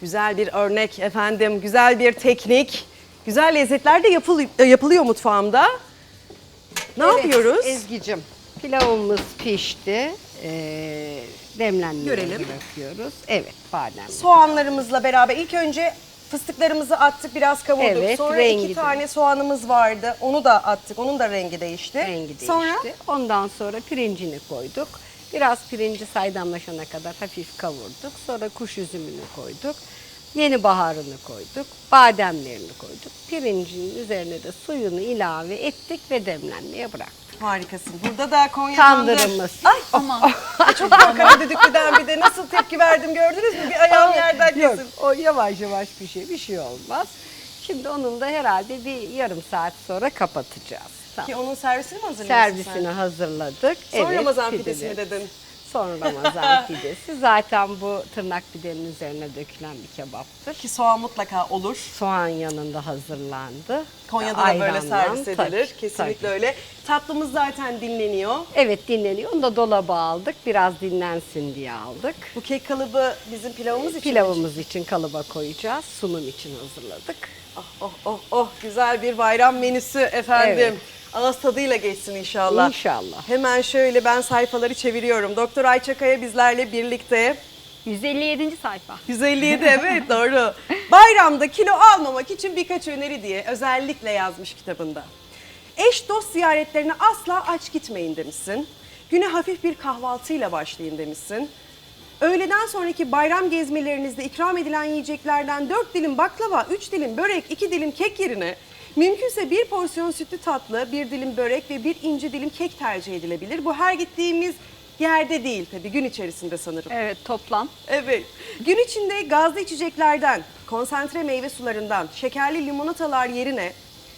Güzel bir örnek efendim, güzel bir teknik. Güzel lezzetler de yapıl- yapılıyor mutfağımda. Ne Evet, yapıyoruz? Ezgi'cim pilavımız pişti. Ee, demlenmeye Görelim. bırakıyoruz. Evet badem. Soğanlarımızla beraber ilk önce fıstıklarımızı attık, biraz kavurduk. Evet, Sonra rengi iki de. tane soğanımız vardı. Onu da attık. Onun da rengi değişti. Rengi değişti. Sonra Ondan sonra pirincini koyduk. Biraz pirinci saydamlaşana kadar hafif kavurduk. Sonra kuş üzümünü koyduk. Yeni baharını koyduk. Bademlerini koyduk. Pirincin üzerine de suyunu ilave ettik ve demlenmeye bıraktık. harikasın. Burada da Konya tandır. Tandırımız. Ay Aman. çok Ankara düdüklüden bir de nasıl tepki verdim gördünüz mü? Bir ayağım yerden Yok kesildi. o yavaş yavaş bir şey bir şey olmaz. Şimdi onun da herhalde bir yarım saat sonra kapatacağız. Tamam. Ki onun servisini mi hazırlıyorsun Servisini sen? hazırladık. Son evet, Ramazan pidesi mi dedin? Son Ramazan pidesi. Zaten bu tırnak pidenin üzerine dökülen bir kebaptır. Ki soğan mutlaka olur. Soğan yanında hazırlandı. Konya'da da böyle servis edilir. tabii, Kesinlikle tabii. öyle. Tatlımız zaten dinleniyor. Evet dinleniyor. Onu da dolaba aldık. Biraz dinlensin diye aldık. Bu kek kalıbı bizim pilavımız için. mi? Pilavımız için kalıba koyacağız. Sunum için hazırladık. Oh oh oh oh güzel bir bayram menüsü efendim. Evet. Ağız tadıyla geçsin inşallah. İnşallah. Hemen şöyle ben sayfaları çeviriyorum. Doktor Ayça Kaya bizlerle birlikte. 157. sayfa. 157 evet doğru. Bayramda kilo almamak için birkaç öneri diye özellikle yazmış kitabında. Eş dost ziyaretlerine asla aç gitmeyin demişsin. Güne hafif bir kahvaltıyla başlayın demişsin. Öğleden sonraki bayram gezmelerinizde ikram edilen yiyeceklerden 4 dilim baklava, 3 dilim börek, 2 dilim kek yerine mümkünse bir porsiyon sütlü tatlı, bir dilim börek ve bir ince dilim kek tercih edilebilir. Bu her gittiğimiz yerde değil tabii gün içerisinde sanırım. Evet toplam. Evet. Gün içinde gazlı içeceklerden, konsantre meyve sularından, şekerli limonatalar yerine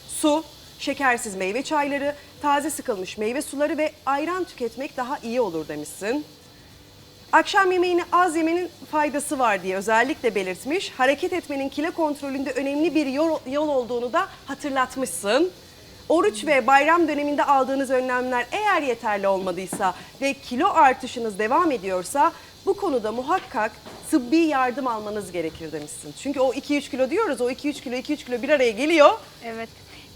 su, şekersiz meyve çayları, taze sıkılmış meyve suları ve ayran tüketmek daha iyi olur demişsin. Akşam yemeğini az yemenin faydası var diye özellikle belirtmiş. Hareket etmenin kilo kontrolünde önemli bir yol, yol olduğunu da hatırlatmışsın. Oruç ve bayram döneminde aldığınız önlemler eğer yeterli olmadıysa ve kilo artışınız devam ediyorsa bu konuda muhakkak tıbbi yardım almanız gerekir demişsin. Çünkü o 2-3 kilo diyoruz o 2-3 kilo 2-3 kilo bir araya geliyor. Evet.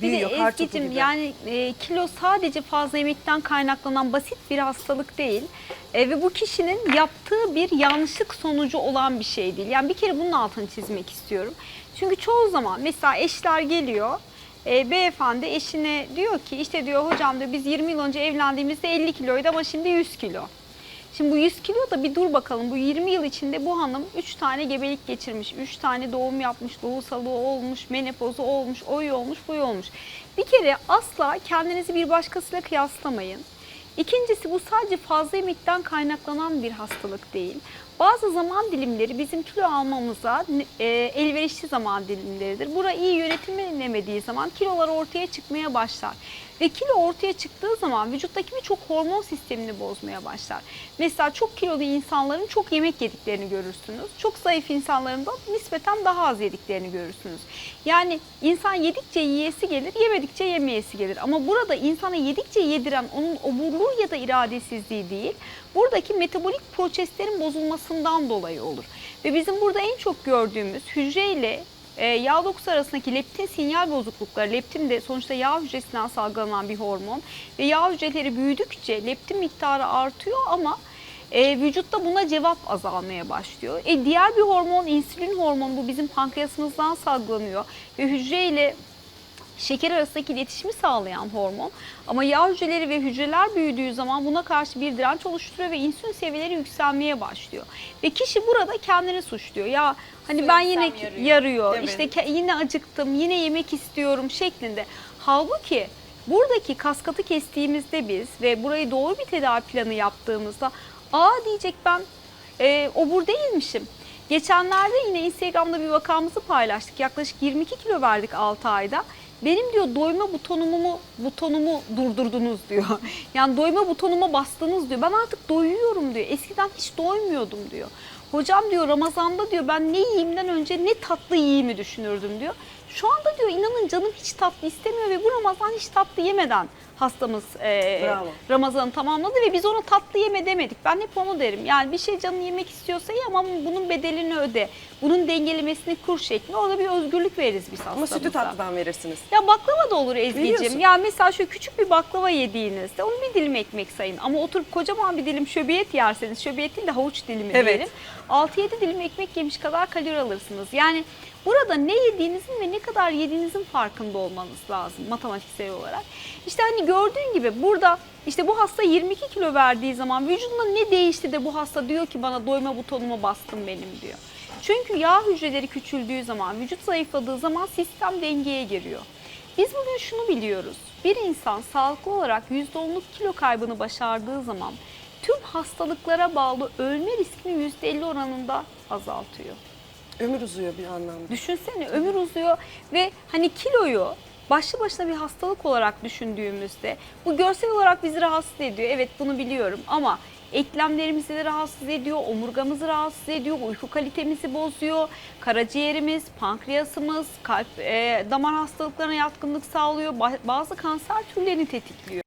Büyüyor, bir de Ezgi'cim yani e, kilo sadece fazla yemekten kaynaklanan basit bir hastalık değil. E, ve bu kişinin yaptığı bir yanlışlık sonucu olan bir şey değil. Yani bir kere bunun altını çizmek istiyorum. Çünkü çoğu zaman mesela eşler geliyor. E, beyefendi eşine diyor ki işte diyor hocam diyor biz 20 yıl önce evlendiğimizde 50 kiloydu ama şimdi 100 kilo. Şimdi bu 100 kilo da bir dur bakalım. Bu 20 yıl içinde bu hanım 3 tane gebelik geçirmiş, 3 tane doğum yapmış, doğusalığı olmuş, menopozu olmuş, oy olmuş, buy olmuş. Bir kere asla kendinizi bir başkasıyla kıyaslamayın. İkincisi bu sadece fazla yemekten kaynaklanan bir hastalık değil. Bazı zaman dilimleri bizim kilo almamıza e, elverişli zaman dilimleridir. Bura iyi yönetilemediği zaman kilolar ortaya çıkmaya başlar. Ve kilo ortaya çıktığı zaman vücuttaki birçok hormon sistemini bozmaya başlar. Mesela çok kilolu insanların çok yemek yediklerini görürsünüz. Çok zayıf insanların da nispeten daha az yediklerini görürsünüz. Yani insan yedikçe yiyesi gelir, yemedikçe yemeyesi gelir. Ama burada insana yedikçe yediren onun oburluğu ya da iradesizliği değil, buradaki metabolik proseslerin bozulmasından dolayı olur. Ve bizim burada en çok gördüğümüz hücreyle e, yağ dokusu arasındaki leptin sinyal bozuklukları, leptin de sonuçta yağ hücresinden salgılanan bir hormon ve yağ hücreleri büyüdükçe leptin miktarı artıyor ama e, vücutta buna cevap azalmaya başlıyor. E, diğer bir hormon insülin hormonu bu bizim pankreasımızdan salgılanıyor ve hücreyle şeker arasındaki iletişimi sağlayan hormon. Ama yağ hücreleri ve hücreler büyüdüğü zaman buna karşı bir direnç oluşturuyor ve insülin seviyeleri yükselmeye başlıyor. Ve kişi burada kendini suçluyor. Ya hani ben yine yarıyor, yarıyor, değil mi? işte ke- yine acıktım, yine yemek istiyorum şeklinde. Halbuki buradaki kaskatı kestiğimizde biz ve burayı doğru bir tedavi planı yaptığımızda aa diyecek ben e, obur değilmişim. Geçenlerde yine Instagram'da bir vakamızı paylaştık. Yaklaşık 22 kilo verdik 6 ayda. Benim diyor doyma butonumu butonumu durdurdunuz diyor. Yani doyma butonuma bastınız diyor. Ben artık doyuyorum diyor. Eskiden hiç doymuyordum diyor. Hocam diyor Ramazan'da diyor ben ne yiyeyimden önce ne tatlı yiyeyimi düşünürdüm diyor. Şu anda diyor inanın canım hiç tatlı istemiyor ve bu Ramazan hiç tatlı yemeden hastamız e, Bravo. Ramazan'ı tamamladı ve biz ona tatlı yeme demedik. Ben hep onu derim. Yani bir şey canın yemek istiyorsa ye ama bunun bedelini öde. Bunun dengelemesini kur şeklinde. Orada bir özgürlük veririz biz Ama hastamıza. sütü tatlıdan verirsiniz. Ya baklava da olur. Biliyorsun. Ya mesela şöyle küçük bir baklava yediğinizde onu bir dilim ekmek sayın. Ama oturup kocaman bir dilim şöbiyet yerseniz, şöbiyet değil de havuç dilimi Evet. diyelim. 6-7 dilim ekmek yemiş kadar kalori alırsınız. Yani burada ne yediğinizin ve ne kadar yediğinizin farkında olmanız lazım matematiksel olarak. İşte hani gördüğün gibi burada işte bu hasta 22 kilo verdiği zaman vücudunda ne değişti de bu hasta diyor ki bana doyma butonuma bastım benim diyor. Çünkü yağ hücreleri küçüldüğü zaman, vücut zayıfladığı zaman sistem dengeye giriyor. Biz bugün şunu biliyoruz. Bir insan sağlıklı olarak %10'luk kilo kaybını başardığı zaman tüm hastalıklara bağlı ölme riskini %50 oranında azaltıyor. Ömür uzuyor bir anlamda. Düşünsene ömür uzuyor ve hani kiloyu başlı başına bir hastalık olarak düşündüğümüzde bu görsel olarak bizi rahatsız ediyor. Evet bunu biliyorum ama eklemlerimizi de rahatsız ediyor, omurgamızı rahatsız ediyor, uyku kalitemizi bozuyor, karaciğerimiz, pankreasımız, kalp, e, damar hastalıklarına yatkınlık sağlıyor, ba- bazı kanser türlerini tetikliyor.